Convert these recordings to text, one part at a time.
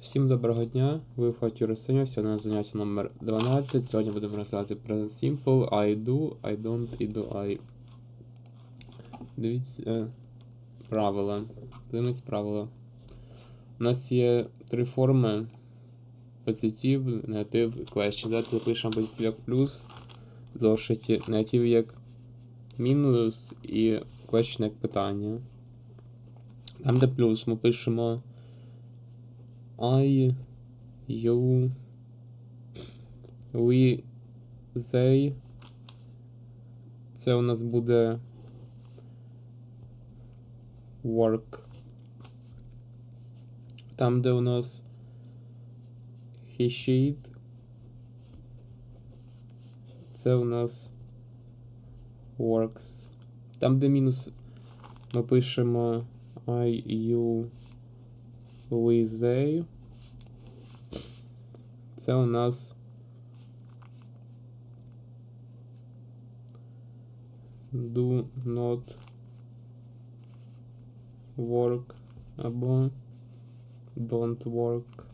Всім доброго дня, ви в хаті Росиня, сьогодні заняття номер 12. Сьогодні будемо розглядати Present Simple, I do, I don't і do I. Дивіться е, правила. Дивимось правила. У нас є три форми: позитив, негатив, question. Давайте запишемо позитив як плюс, зошиті, негатив як мінус і question як питання. Там, де плюс, ми пишемо. I, you, we, they. Це у нас буде work. Там, де у нас he, she, it. Це у нас works. Там, де мінус, ми пишемо I, you, we, they. Це у нас do not work або don't work.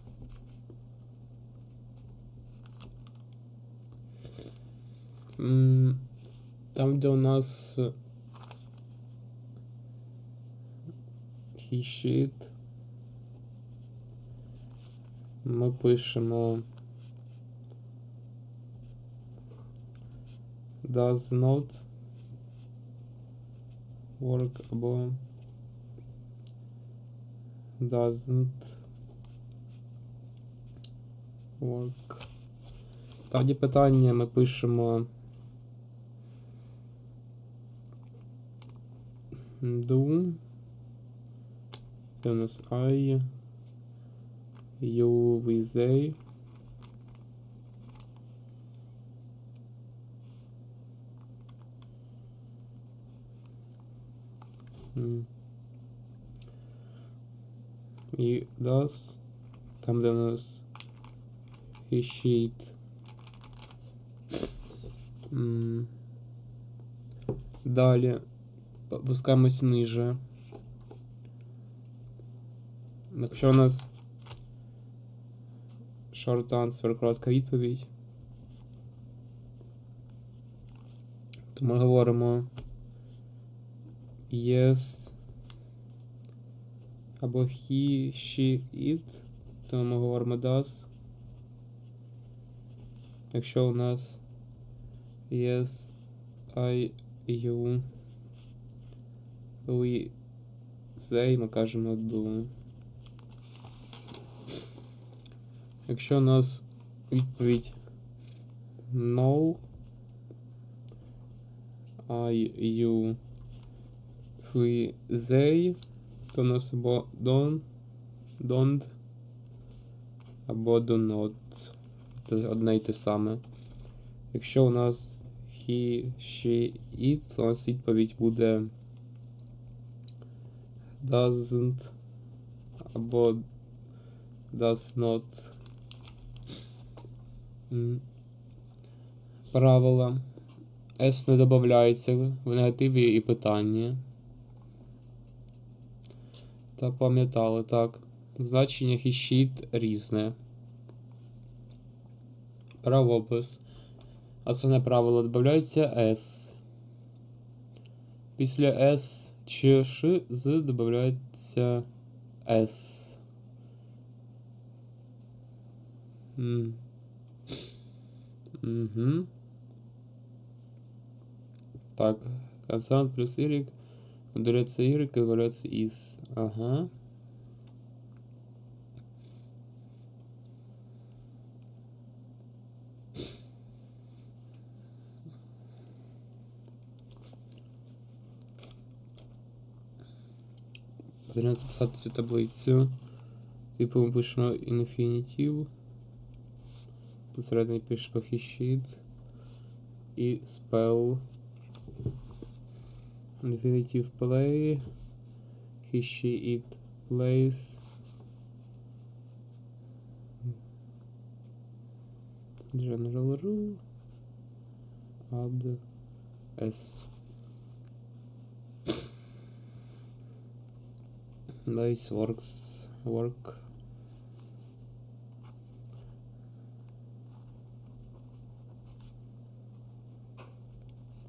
М, Там, де у нас he, she, it, Ми пишемо does not work або doesn't work. Тоді питання ми пишемо do. У нас I. You, we, they. М. І does. Там, де у нас he, she, it. М. Далі опускаємось ниже. Якщо у нас short answer, коротка відповідь, то ми говоримо yes або he, she, it, то ми говоримо does. Якщо у нас yes, I, you, we, they, ми кажемо do. Якщо у нас відповідь no, I, you, we, they, то у нас або don't, don't, або do not. Це одне й те саме. Якщо у нас he, she, it, то у нас відповідь буде doesn't або does not. Правила. S не додається в негативі і питання. Та пам'ятали, так. Значення хіщит різне. Правопис. Основне правило додається S. Після S чи Ш з додається S. М. Угу. Так, консонант плюс Y. Удаляется Y и удаляется is. Ага. Потрібно записати цю таблицю. Типу ми пишемо інфінітив. Посередині пишемо хіщит. І spell. Infinitive play. He, she, it plays. General rule. Add S. Nice works. Work.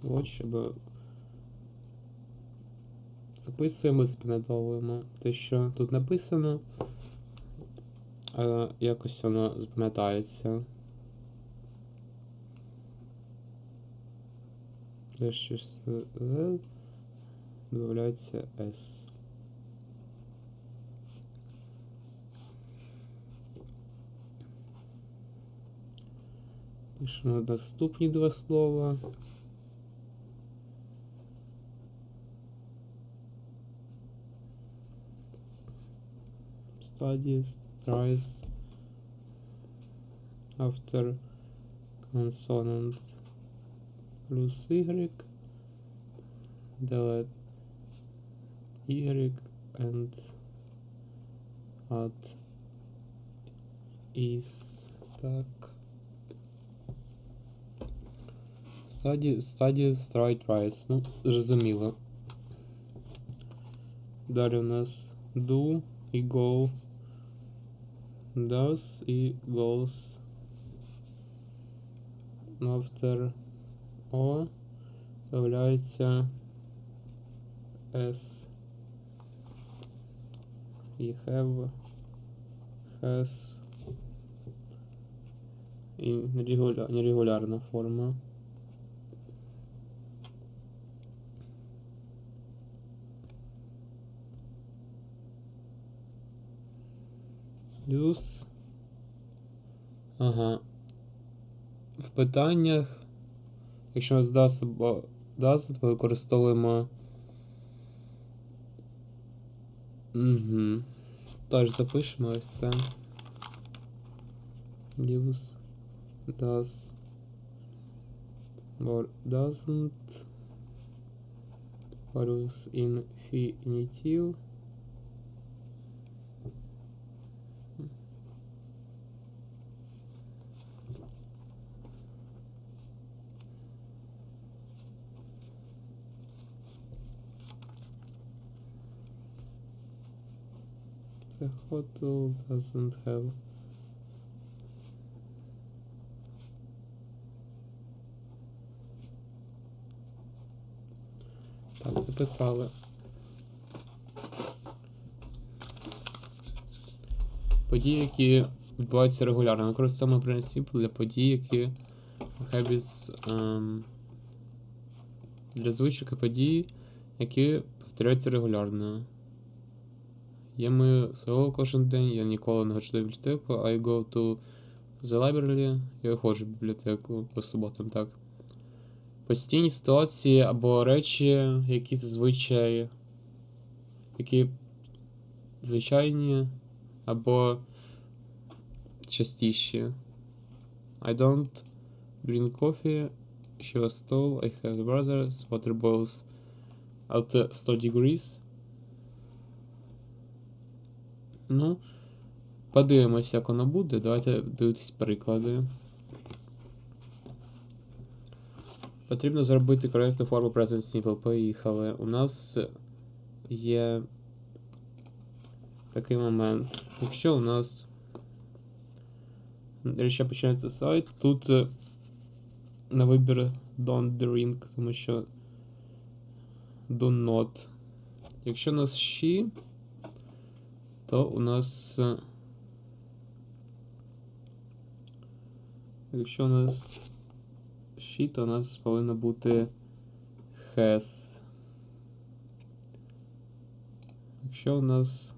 Watch або записуємо, запам'ятовуємо те, що тут написано. Якось воно запам'ятається. Де L, додається S. Пишемо наступні два слова. Studies, tries after consonant plus y delete y and add is так Study, studies, try, tries. Ну, зрозуміло. Далі у нас do і go. Does і goes. After O з'являється S. І have, has. І нерегуля... нерегулярна форма. Плюс. Ага. В питаннях, якщо у нас дасть або дасть, ми використовуємо. Угу. Теж запишемо ось це. Use does or doesn't use infinitive The hotel doesn't have Так, записали. Події, які відбуваються регулярно. Використовуємо принцип для подій, які habits, ем, для звичок і подій, які повторяються регулярно. Я мию свого кожен день, я ніколи не ходжу до бібліотеку, I go to the library, я ходжу в бібліотеку по суботам, так. Постійні ситуації або речі, які зазвичай. які звичайні або частіші. I don't drink coffee, she was tall, I have brothers, water boils at 100 degrees. Ну, подивимося, як воно буде. Давайте дивитись приклади. Потрібно зробити коректну форму Present Simple. Поїхали. У нас є такий момент. Якщо у нас речі починається сайт, тут е, на вибір don't drink, тому що do not. Якщо у нас she, то у нас. е, Якщо у нас she, то у нас повинно бути has. Якщо у нас.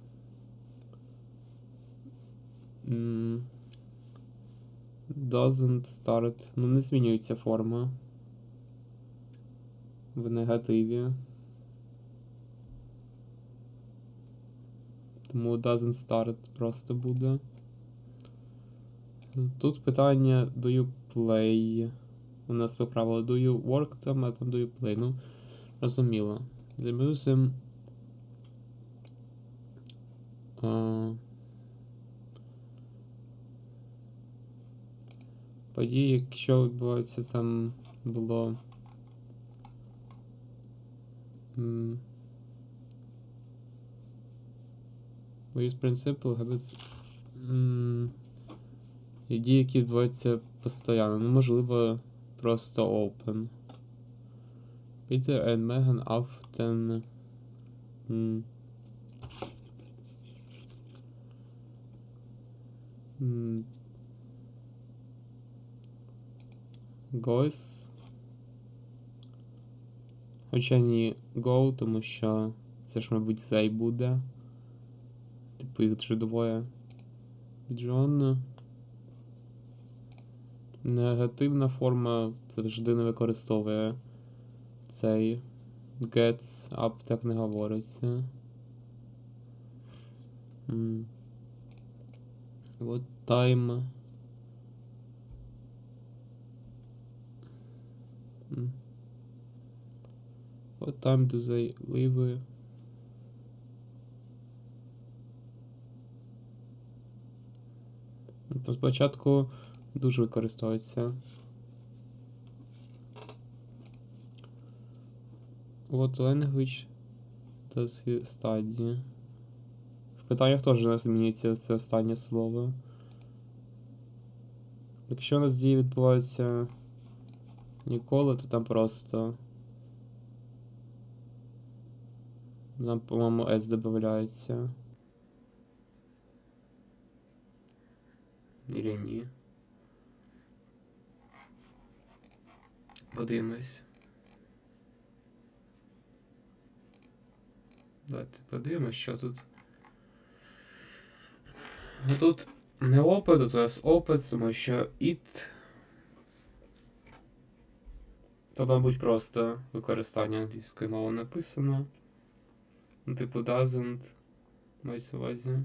Doesn't start. Ну, не змінюється форма. В негативі. Тому doesn't start просто буде. Тут питання do you play. У нас виправили do you work там, а там do you play. Ну, розуміло. А, події, якщо відбувається там було. м, We use principle habits. і Дії, які відбуваються постійно. Ну, можливо, просто open. Peter and Megan often mm, goes. Хоча ні go, тому що це ж, мабуть, they буде. Типу їх вже двоє. Джон. Негативна форма завжди не використовує цей gets up, так не говориться. М. What time? What time do they leave? То спочатку дуже використовується. What language does he study? В питаннях теж змінюється це останнє слово. Якщо у нас дії відбуваються ніколи, то там просто. Нам, по-моєму, S додається. Или ні. Подивимось. Давайте подивимось, що тут. Ну тут не опит, тут у нас опит, тому що it. То, мабуть, просто використання англійської мови написано. Ну, типу, doesn't. Мається на увазі.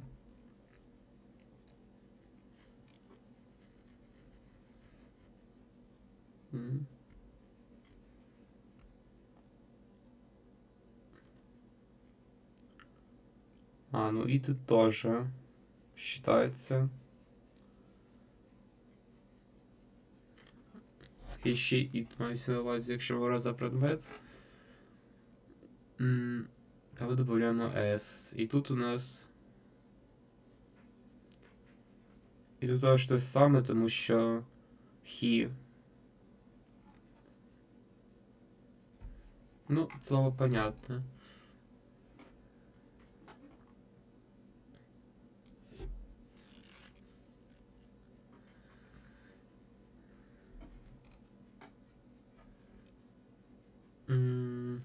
М. А, ну и тут тоже считается. І ще і мається на увазі, якщо говорити за предмет. А ми додаємо S. І тут у нас. І тут теж те саме, тому що he. Ну, слово понятно. М.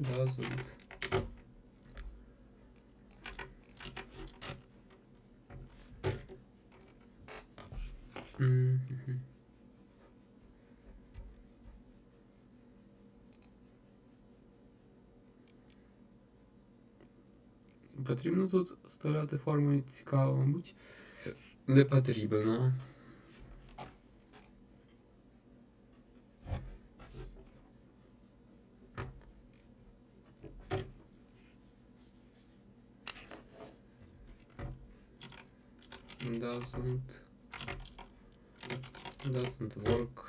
Doesn't. Потрібно тут ставляти форми цікаво, мабуть. Не потрібно. Doesn't doesn't work.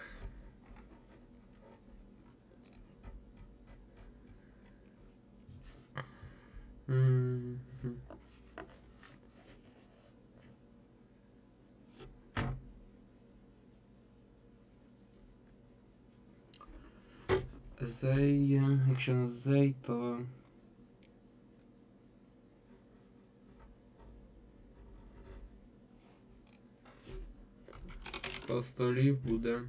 Мгм. Зей, якщо не зей, то. Просто лів буде.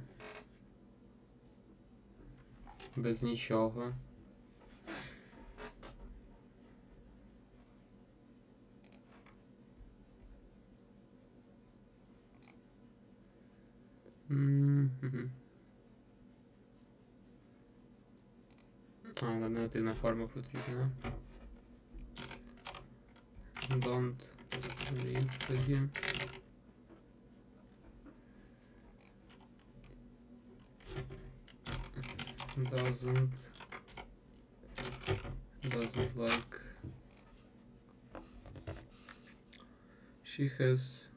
Без нічого. А, альтернативна форма потрібна. Don't leave тоді. doesn't. Doesn't like. She has.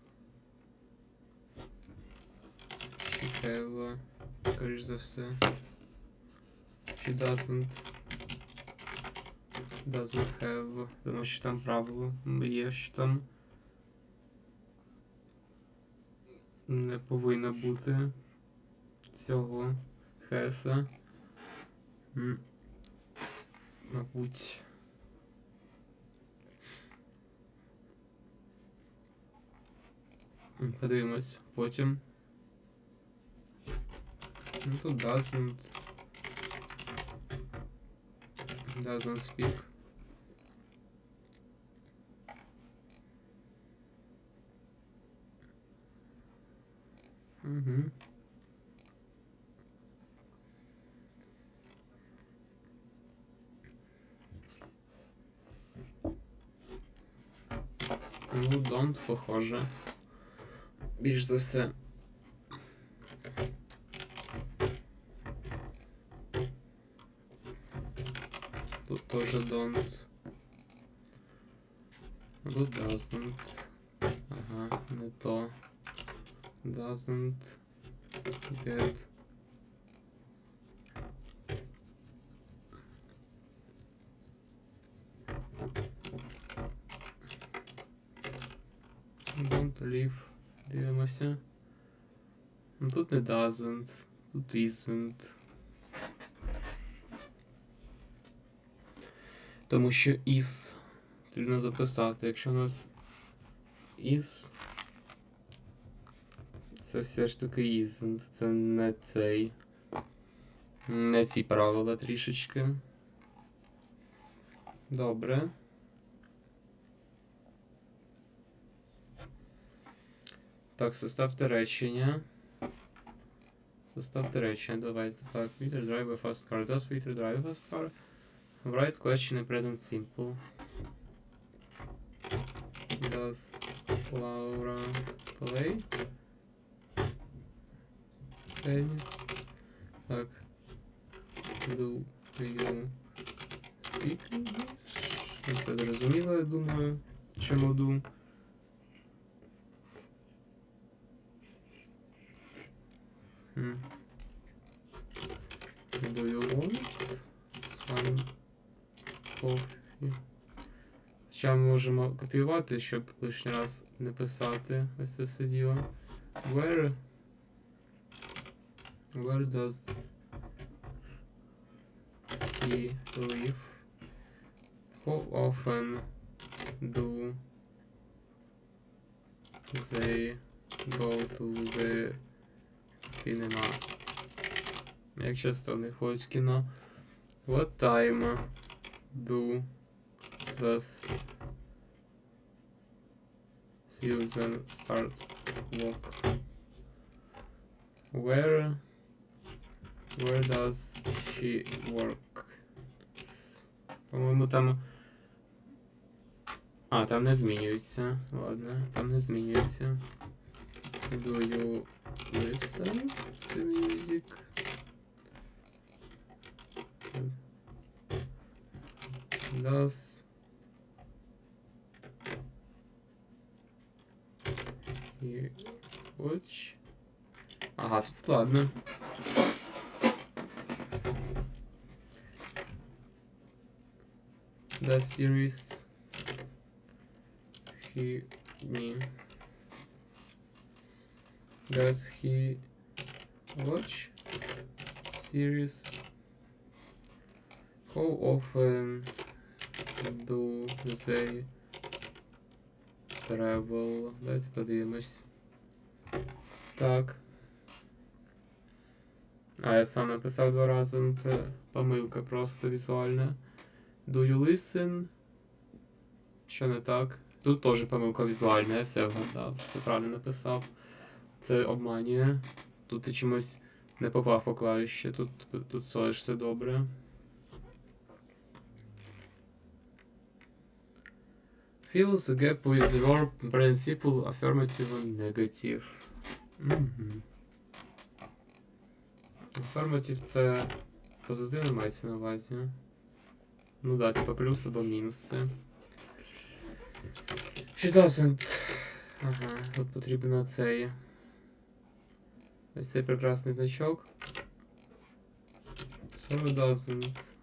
She have скоріш за все she doesn't. Doesn't have тому що там правило є, що там. Не повинно бути. Цього хеса Мабуть. Подивимось потім. Ну тут doesn't. Doesn't speak. Угу. Ну, похоже. Більш за все. Тут тоже don't. Тут doesn't. Ага, не то. Doesn't get Don't leave. Дивимося. Ну тут не doesn't, тут isn't. Тому що is потрібно записати. Якщо у нас is, це все ж таки isn't. Це не цей. Не ці правила трішечки. Добре. Так, составте речення. Составте речення, давайте. Так, Peter drive a fast car. Does Peter drive a fast car? Write question in present simple. Does Laura play tennis? Так. Do you speak English? Ну, Це зрозуміло, я думаю. Чому do? Hmm. Do you want some coffee? Хоча ми можемо копіювати, щоб лишній раз не писати ось це все діло. Where Where does he live? How often do they go to the cinema? Як часто вони ходять в кіно? What time do does Susan start work? Where where does she work? По-моєму, там. А, там не змінюється. Ладно, там не змінюється. Do you listen to music. Thus, you watch. Aha, składmy. The series he me. Does he watch series? How often do they travel? Давайте подивимось. Так. А, я сам написав два рази, ну це помилка просто візуальна. Do you listen? Що не так? Тут теж помилка візуальна, я все вгадав, все правильно написав. Це обманює. Тут ти чомусь не попав по клавіші, тут, тут ж все добре. Fill the gap with the verb principle affirmative and negative. Мгм. Affirmative це позитивно мається на увазі. Ну да, типа плюс або мінус це. She doesn't. Ага, тут потрібно цей. Ось цей прекрасний значок. Sorry doesn't.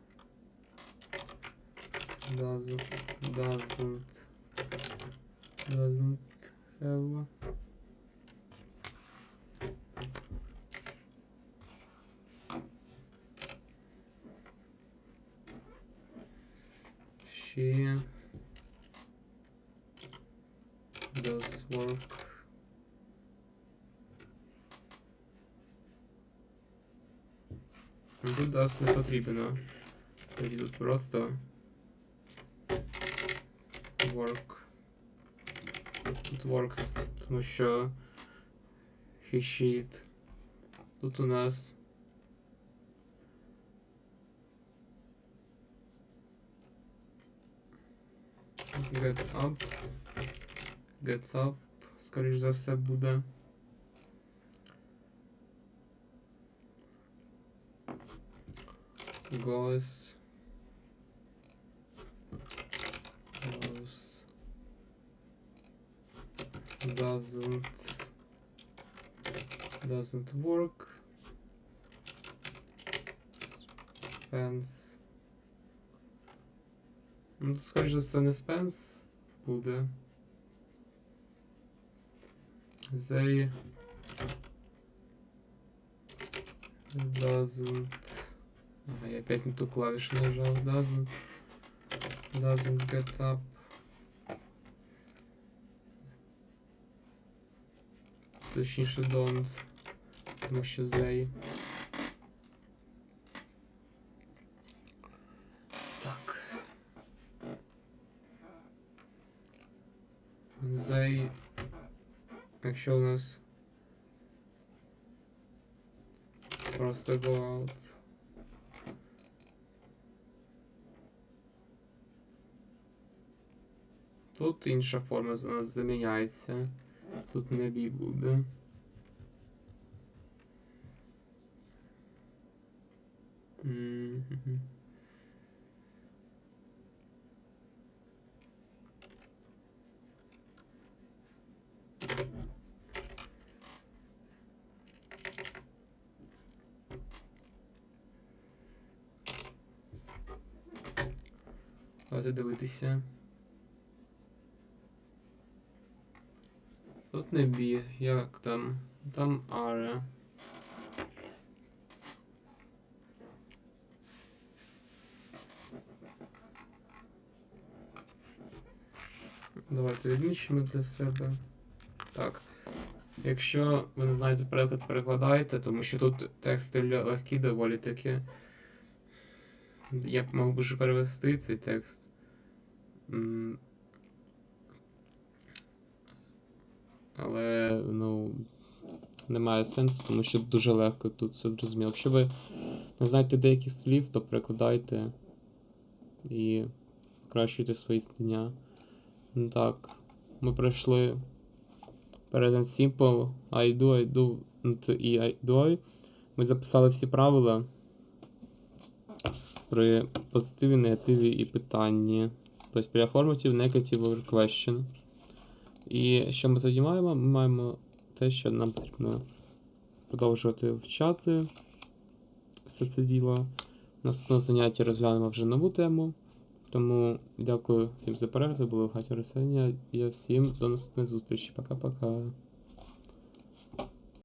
Doesn't. Doesn't. Doesn't have. She does work. Ну, Тут does не потрібно. Тоді тут просто work. Тут works, тому що he sheet. Тут у нас get up. Gets up, скоріш за все буде. goes goes doesn't doesn't work. Spends no to skorzysta nie spends pójdę. They doesn't Ага, я опять не ту клавишу нажал. Doesn't. Doesn't get up. Точніше don't. Тому що they. Так. They. Якщо у нас просто go out. Тут інша форма за нас заміняється. Тут не бі буде. Давайте дивитися. Не бі, як там? Там аре. Давайте відмічимо для себе. Так. Якщо ви не знаєте переклад, перекладайте, тому що тут тексти легкі доволі таки. Я б мав би перевести цей текст. М, Але, ну, немає сенсу, тому що дуже легко тут все зрозуміло. Якщо ви не знаєте деяких слів, то перекладайте і покращуйте свої знання. Ну Так, ми пройшли Present Simple, I do, I do і I do. Ми записали всі правила при позитиві, негативі і питанні. Тобто при affirmative, negative or question. І що ми тоді маємо? Ми маємо те, що нам потрібно продовжувати вчати все це діло. Наступного заняття розглянемо вже нову тему. Тому дякую всім за перегляд, було багато розсення. Я всім до наступних зустрічей. Пока-пока.